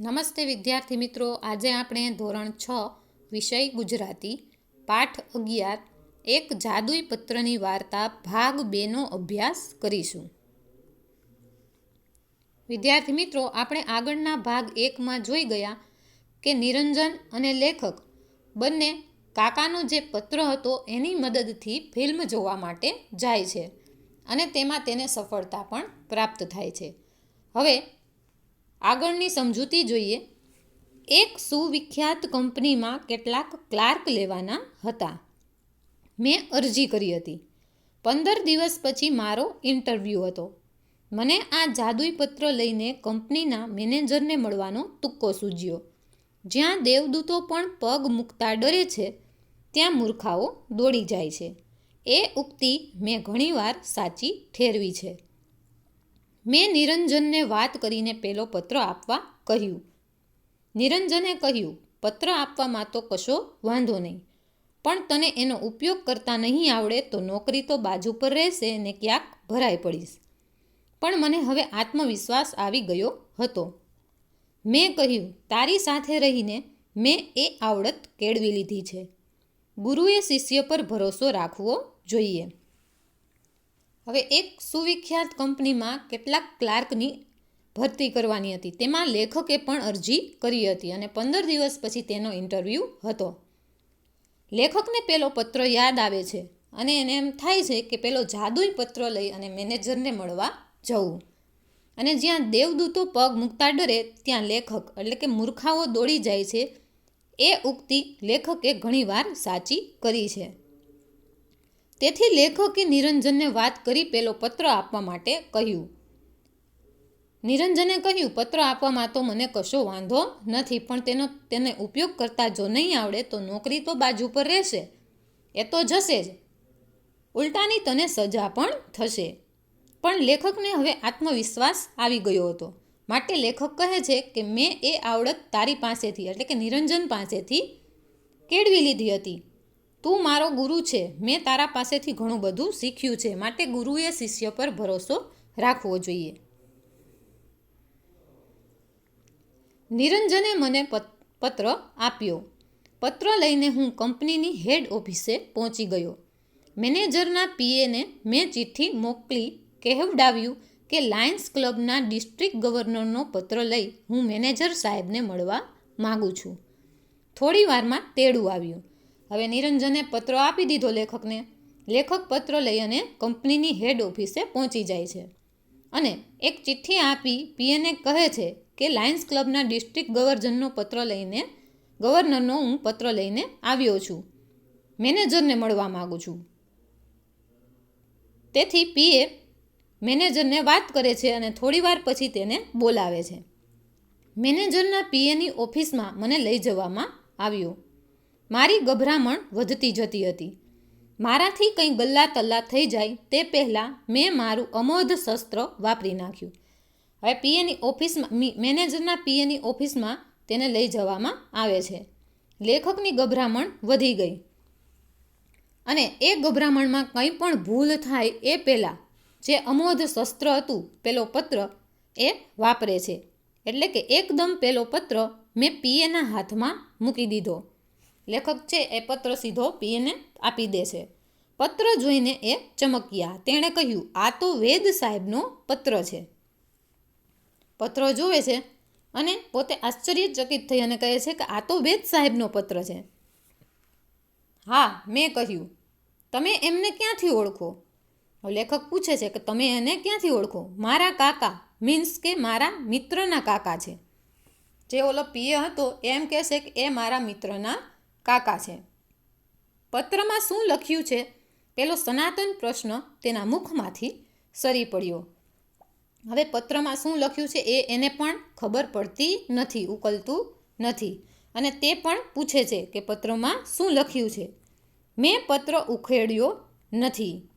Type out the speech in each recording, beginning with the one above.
નમસ્તે વિદ્યાર્થી મિત્રો, આજે આપણે ધોરણ છ, વિષય ગુજરાતી, પાઠ અગિયાર, એક જાદુઈ પત્રની વાર્તા ભાગ બેનો અભ્યાસ કરીશું. વિદ્યાર્થી મિત્રો, આપણે આગળના ભાગ એકમાં જોઈ ગયા કે નિરંજન અને લેખક બંને કાકાનો જે પત્ર હતો એની મદદથી ફિલ્મ જોવા માટે જાય છે અને તેમાં તેને સફળતા પણ પ્રાપ્ત થાય છે. હવે આગળની સમજૂતી જોઈએ. એક સુવિખ્યાત કંપનીમાં કેટલાક ક્લાર્ક લેવાના હતા. મેં અરજી કરી હતી. પંદર દિવસ પછી મારો ઇન્ટરવ્યૂ હતો. મને આ જાદુઈ પત્ર લઈને કંપનીના મેનેજરને મળવાનો તુક્કો સૂજ્યો. જ્યાં દેવદૂતો પણ પગ મૂકતા ડરે છે, ત્યાં મૂર્ખાઓ દોડી જાય છે. એ ઉક્તિ મેં ઘણીવાર સાચી ઠેરવી છે. મેં નિરંજનને વાત કરીને પેલો પત્ર આપવા કહ્યું. નિરંજને કહ્યું, પત્ર આપવામાં તો કશો વાંધો નહીં, પણ તને એનો ઉપયોગ કરતા નહીં આવડે તો નોકરી તો બાજુ પર રહેશે ને ક્યાંક ભરાઈ પડીશ. પણ મને હવે આત્મવિશ્વાસ આવી ગયો હતો. મેં કહ્યું, તારી સાથે રહીને મેં એ આવડત કેળવી લીધી છે. ગુરુએ શિષ્ય પર ભરોસો રાખવો જોઈએ. હવે એક સુવિખ્યાત કંપનીમાં કેટલાક ક્લાર્કની ભરતી કરવાની હતી. તેમાં લેખકે પણ અરજી કરી હતી અને પંદર દિવસ પછી તેનો ઇન્ટરવ્યૂ હતો. લેખકને પેલો પત્ર યાદ આવે છે અને એને એમ થાય છે કે પેલો જાદુઈ પત્ર લઈ અને મેનેજરને મળવા જવું. અને જ્યાં દેવદૂતો પગ મૂકતા ડરે ત્યાં લેખક, એટલે કે મૂર્ખાઓ દોડી જાય છે. એ ઉક્તિ લેખકે ઘણીવાર સાચી કરી છે. તેથી લેખકે નિરંજનને વાત કરી પેલો પત્ર આપવા માટે કહ્યું. નિરંજને કહ્યું, પત્ર આપવામાં તો મને કશો વાંધો નથી, પણ તેનો, તેને ઉપયોગ કરતા જો નહીં આવડે, તો નોકરી તો બાજુ પર રહેશે. એ તો જશે જ. ઉલટાની તને સજા પણ થશે. પણ લેખકને હવે આત્મવિશ્વાસ આવી ગયો હતો. માટે લેખક કહે છે કે, મેં એ આવડત તારી પાસેથી, એટલે કે નિરંજન પાસેથી કેળવી લીધી હતી. તું મારો ગુરુ છે. મેં તારા પાસેથી ઘણું બધું શીખ્યું છે. માટે ગુરુએ શિષ્ય પર ભરોસો રાખવો જોઈએ. નિરંજને મને પત્ર આપ્યો. પત્ર લઈને હું કંપનીની હેડ ઓફિસે પહોંચી ગયો. મેનેજરના પીએને મેં ચિઠ્ઠી મોકલી કહેવડાવ્યું કે લાયન્સ ક્લબના ડિસ્ટ્રિક્ટ ગવર્નરનો પત્ર લઈ હું મેનેજર સાહેબને મળવા માગું છું. થોડી વારમાં તેડું આવ્યું. હવે નિરંજને પત્ર આપી દીધો લેખકને. લેખક પત્ર લઈ અને કંપનીની હેડ ઓફિસે પહોંચી જાય છે. અને એક ચિઠ્ઠી આપી પીએને કહે છે કે લાયન્સ ક્લબના ડિસ્ટ્રિક્ટ ગવર્નરનો પત્ર લઈને, ગવર્નરનો હું પત્ર લઈને આવ્યો છું. મેનેજરને મળવા માગું છું. તેથી પીએ મેનેજરને વાત કરે છે અને થોડીવાર પછી તેને બોલાવે છે. મેનેજરના પીએની ઓફિસમાં મને લઈ જવામાં આવ્યો. મારી ગભરામણ વધતી જતી હતી. મારાથી કંઈ ગલ્લા તલ્લા થઈ જાય તે પહેલાં મેં મારું અમોધ શસ્ત્ર વાપરી નાખ્યું. હવે પીએની ઓફિસમાં મેનેજરના પીએની ઓફિસમાં તેને લઈ જવામાં આવે છે. લેખકની ગભરામણ વધી ગઈ. અને એ ગભરામણમાં કંઈ પણ ભૂલ થાય એ પહેલાં જે અમોધ શસ્ત્ર હતું પેલો પત્ર એ વાપરે છે. એટલે કે એકદમ પેલો પત્ર મેં પીએના હાથમાં મૂકી દીધો. લેખક છે એ પત્ર સીધો પીએને આપી દે છે. પત્ર જોઈને એ ચમક્યા. તેણે કહ્યું, આ તો વેદ સાહેબનો પત્ર છે. પત્ર જોવે છે અને પોતે આશ્ચર્યચકિત થઈ અને કહે છે કે, આ તો વેદ સાહેબનો પત્ર છે. હા, મેં કહ્યું, તમે એમને ક્યાંથી ઓળખો? લેખક પૂછે છે કે, તમે એને ક્યાંથી ઓળખો? મારા કાકા, મીન્સ કે મારા મિત્રના કાકા છે. જે ઓલો પીએ હતો, એમ કહેશે કે, એ મારા મિત્રના કાકા છે. પત્રમાં શું લખ્યું છે? પેલો સનાતન પ્રશ્ન તેના મુખમાંથી સરી પડ્યો. હવે પત્રમાં શું લખ્યું છે? એ એને પણ ખબર પડતી નથી, ઉકલતું નથી. અને તે પણ પૂછે છે કે પત્રમાં શું લખ્યું છે? મેં પત્ર ઉખેડ્યો નથી.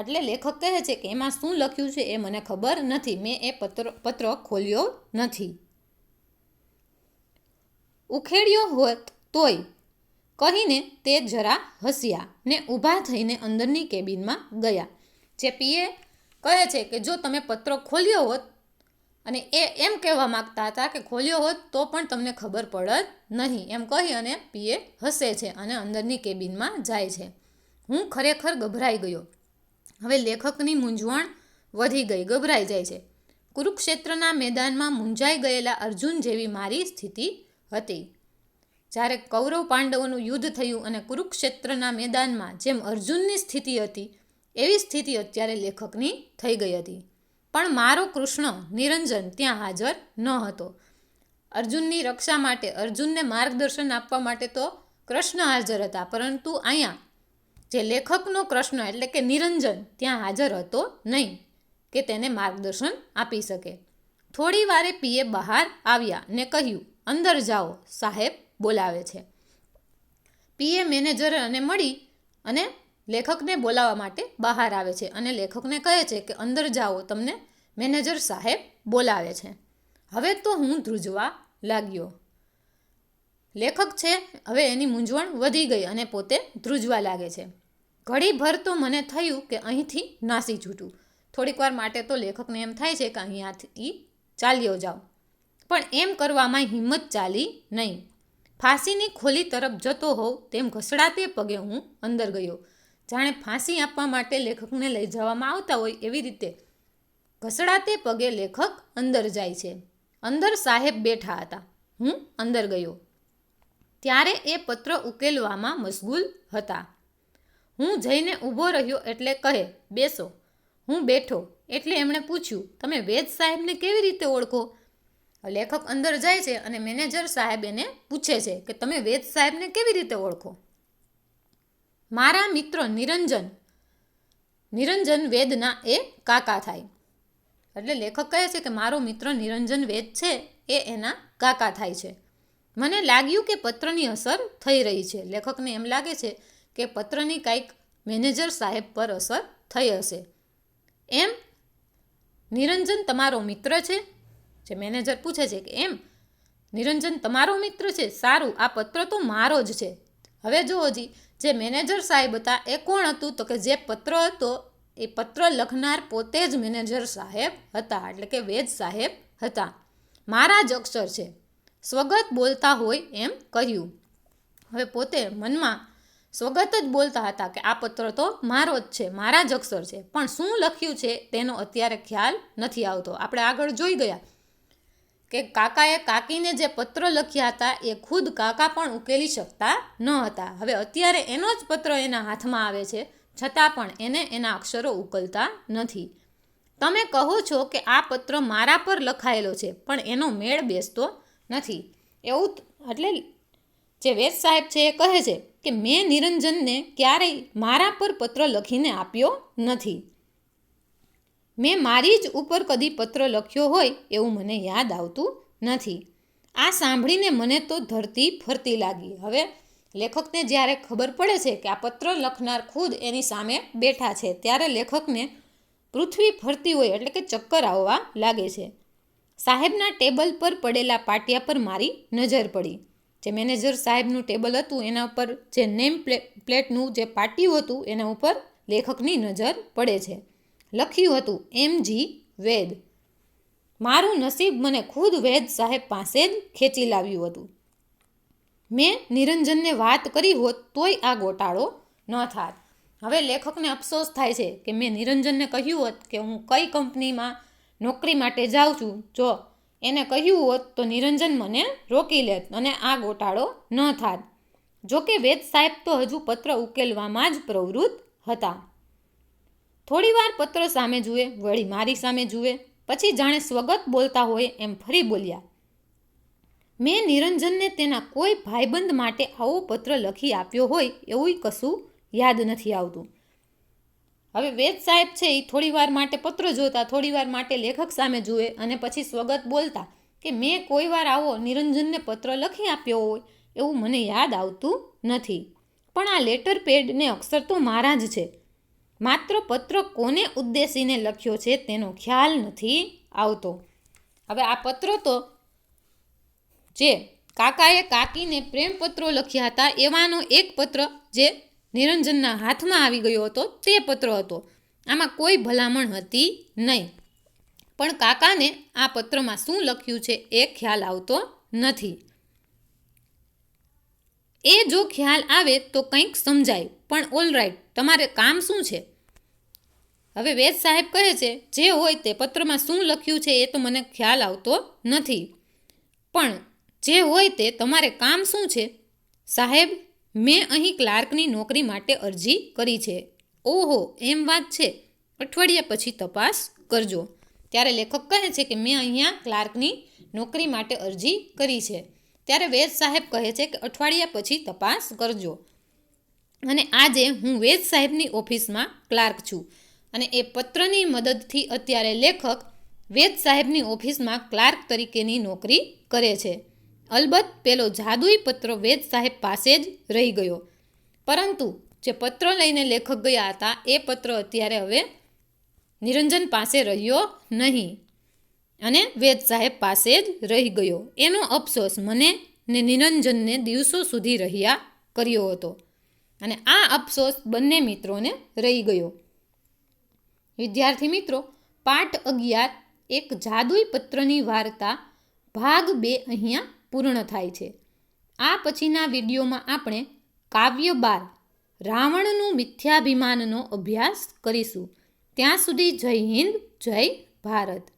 એટલે લેખક કહે છે કે એમાં શું લખ્યું છે એ મને ખબર નથી. મેં એ પત્ર પત્ર ખોલ્યો નથી. ઉખેડ્યો હોત તોય કહીને તે જરા હસ્યા ને ઊભા થઈને અંદરની કેબિનમાં ગયા. જે પીએ કહે છે કે જો તમે પત્ર ખોલ્યો હોત અને એ એમ કહેવા માગતા હતા કે ખોલ્યો હોત તો પણ તમને ખબર પડત નહીં એમ કહી અને પીએ હસે છે અને અંદરની કેબિનમાં જાય છે. હું ખરેખર ગભરાઈ ગયો. હવે લેખકની મૂંઝવણ વધી ગઈ, ગભરાઈ જાય છે. કુરુક્ષેત્રના મેદાનમાં મૂંઝાઈ ગયેલા અર્જુન જેવી મારી સ્થિતિ હતી. જ્યારે કૌરવ પાંડવોનું યુદ્ધ થયું અને કુરુક્ષેત્રના મેદાનમાં જેમ અર્જુનની સ્થિતિ હતી, એવી સ્થિતિ અત્યારે લેખકની થઈ ગઈ હતી. પણ મારો કૃષ્ણ નિરંજન ત્યાં હાજર ન હતો. અર્જુનની રક્ષા માટે અર્જુનને માર્ગદર્શન આપવા માટે તો કૃષ્ણ હાજર હતા, પરંતુ અહીંયા જે લેખકનો કૃષ્ણ એટલે કે નિરંજન ત્યાં હાજર હતો નહીં કે તેને માર્ગદર્શન આપી શકે. થોડી વારે પીએ બહાર આવ્યા ને કહ્યું, અંદર જાઓ, સાહેબ. બોલાવે છે. પીએ મેનેજરને મળી અને લેખકને બોલાવવા માટે બહાર આવે છે અને લેખકને કહે છે કે, અંદર જાઓ, તમને મેનેજર સાહેબ બોલાવે છે. હવે તો હું ધ્રુજવા લાગ્યો. લેખક છે, હવે એની મૂંઝવણ વધી ગઈ અને પોતે ધ્રુજવા લાગે છે. ઘડીભર તો મને થયું કે અહીંથી નાસી છૂટું. થોડીક વાર માટે તો લેખકને એમ થાય છે કે અહીંયાથી ચાલ્યો જાઓ. પણ એમ કરવામાં હિંમત ચાલી નહીં. ફાંસીની ખોલી તરફ જતો હોઉં તેમ ઘસડાતે પગે હું અંદર ગયો. જાણે ફાંસી આપવા માટે લેખકને લઈ જવામાં આવતા હોય એવી રીતે ઘસડાતે પગે લેખક અંદર જાય છે. અંદર સાહેબ બેઠા હતા. હું અંદર ગયો. ત્યારે એ પત્ર ઉકેલવામાં મશગુલ હતા. હું જઈને ઊભો રહ્યો એટલે કહે, બેસો. હું બેઠો એટલે એમણે પૂછ્યું, તમે વેદ સાહેબને કેવી રીતે ઓળખો? લેખક અંદર જાય છે અને મેનેજર સાહેબ એને પૂછે છે કે તમે વેદ સાહેબને કેવી રીતે ઓળખો? મારા મિત્ર નિરંજન. નિરંજન વેદના એ કાકા થાય. એટલે લેખક કહે છે કે મારો મિત્ર નિરંજન વેદ છે એ એના કાકા થાય છે. મને લાગ્યું કે પત્રની અસર થઈ રહી છે. લેખકને એમ લાગે છે કે પત્રની કાંઈક મેનેજર સાહેબ પર અસર થઈ હશે. એમ નિરંજન તમારો મિત્ર છે જે મેનેજર પૂછે છે કે, એમ, નિરંજન, તમારો મિત્ર છે, સારું, આ પત્ર તો મારો જ છે. હવે જો હજી, જે મેનેજર સાહેબ હતા, એ કોણ હતું? તો કે જે પત્ર હતો, એ પત્ર લખનાર પોતે જ મેનેજર સાહેબ હતા, એટલે કે વેદ સાહેબ હતા. મારા જ અક્ષર છે. સ્વગત બોલતા હોય એમ કહ્યું. હવે પોતે મનમાં સ્વગત જ બોલતા હતા કે, આ પત્ર તો મારો જ છે, મારા જ અક્ષર છે. પણ શું લખ્યું છે, તેનો અત્યારે ખ્યાલ નથી આવતો. આપણે આગળ જોઈ ગયા. કે કાકાએ કાકીને જે પત્ર લખ્યા હતા, એ ખુદ કાકા પણ ઉકેલી શકતા ન હતા. હવે અત્યારે એનો જ પત્ર એના હાથમાં આવે છે, છતાં પણ એને એના અક્ષરો ઉકલતા નથી. તમે કહો છો કે આ પત્ર મારા પર લખાયેલો છે, પણ એનો મેળ બેસતો નથી. એવું એટલે જે વેદ સાહેબ છે એ કહે છે કે મેં નિરંજનને ક્યારેય મારા પર પત્ર લખીને આપ્યો નથી. મેં મારી જ ઉપર કદી પત્ર લખ્યો હોય એવું મને યાદ આવતું નથી. આ સાંભળીને મને તો ધરતી ફરતી લાગી. હવે લેખકને જ્યારે ખબર પડે છે કે આ પત્ર લખનાર ખુદ એની સામે બેઠા છે, ત્યારે લેખકને પૃથ્વી ફરતી હોય એટલે કે ચક્કર આવવા લાગે છે. સાહેબના ટેબલ પર પડેલા પાટિયા પર મારી નજર પડી. જે મેનેજર સાહેબનું ટેબલ હતું, એના ઉપર જે નેમ પ્લેટનું જે પાટિયું હતું, એના ઉપર લેખકની નજર પડે છે. લખ્યું હતું એમ જી વેદ. મારું નસીબ મને ખુદ વેદ સાહેબ પાસે જ ખેંચી લાવ્યું હતું. મેં નિરંજનને વાત કરી હોત તોય આ ગોટાળો ન થાત. હવે લેખકને અફસોસ થાય છે કે મેં નિરંજનને કહ્યું હોત કે હું કઈ કંપનીમાં નોકરી માટે જાઉં છું. જો એને કહ્યું હોત તો નિરંજન મને રોકી લેત અને આ ગોટાળો ન થાત. જોકે વેદ સાહેબ તો હજુ પત્ર ઉકેલવામાં જ પ્રવૃત્ત હતા. થોડીવાર પત્ર સામે જુએ, વળી મારી સામે જુએ, પછી જાણે સ્વગત બોલતા હોય એમ ફરી બોલ્યા. મેં નિરંજનને તેના કોઈ ભાઈબંધ માટે આવો પત્ર લખી આપ્યો હોય એવું કશું યાદ નથી આવતું. હવે વેદ સાહેબ છે એ થોડીવાર માટે પત્ર જોતા, થોડીવાર માટે લેખક સામે જુએ અને પછી સ્વગત બોલતા કે મેં કોઈ વાર આવો નિરંજનને પત્ર લખી આપ્યો હોય એવું મને યાદ આવતું નથી. પણ આ લેટર પેડને અક્ષર તો મારા જ છે. માત્ર પત્ર કોને ઉદ્દેશીને લખ્યો છે તેનો ખ્યાલ નથી આવતો. હવે આ પત્ર તો જે કાકાએ કાકીને પ્રેમપત્રો લખ્યા હતા, એવાનો એક પત્ર જે નિરંજનના હાથમાં આવી ગયો હતો, તે પત્ર હતો. આમાં કોઈ ભલામણ હતી નહીં. પણ કાકાને આ પત્રમાં શું લખ્યું છે એ ખ્યાલ આવતો નથી. એ જો ખ્યાલ આવે તો કંઈક સમજાય. પણ ઓલરાઈટ તમારે કામ શું છે? હવે વેદ સાહેબ કહે છે, જે હોય તે પત્રમાં શું લખ્યું છે એ તો મને ખ્યાલ આવતો નથી. પણ જે હોય તે તમારે કામ શું છે? સાહેબ, મેં અહીં ક્લાર્કની નોકરી માટે અરજી કરી છે. ઓહો, એમ વાત છે. અઠવાડિયા પછી તપાસ કરજો. ત્યારે લેખક કહે છે કે મેં અહીંયા ક્લાર્કની નોકરી માટે અરજી કરી છે. ત્યારે વેદ સાહેબ કહે છે કે અઠવાડિયા પછી તપાસ કરજો. અને આજે હું વેદ સાહેબની ઓફિસમાં ક્લાર્ક છું. અને એ પત્રની મદદથી અત્યારે લેખક વેદ સાહેબની ઓફિસમાં ક્લાર્ક તરીકેની નોકરી કરે છે. અલબત્ત પેલો જાદુઈ પત્ર વેદ સાહેબ પાસે જ રહી ગયો. પરંતુ જે પત્ર લઈને લેખક ગયા હતા, એ પત્ર અત્યારે હવે નિરંજન પાસે રહ્યો નહીં. અને વેદ સાહેબ પાસે જ રહી ગયો. એનો અફસોસ મને ને નિરંજનને દિવસો સુધી રહ્યા કર્યો હતો. અને આ અફસોસ બંને મિત્રોને રહી ગયો. વિદ્યાર્થી મિત્રો, પાઠ અગિયાર એક જાદુઈ પત્રની વાર્તા ભાગ બે અહીંયા પૂર્ણ થાય છે. આ પછીના વિડીયોમાં આપણે કાવ્ય બાર રાવણનું મિથ્યાભિમાનનો અભ્યાસ કરીશું. ત્યાં સુધી જય હિન્દ, જય ભારત.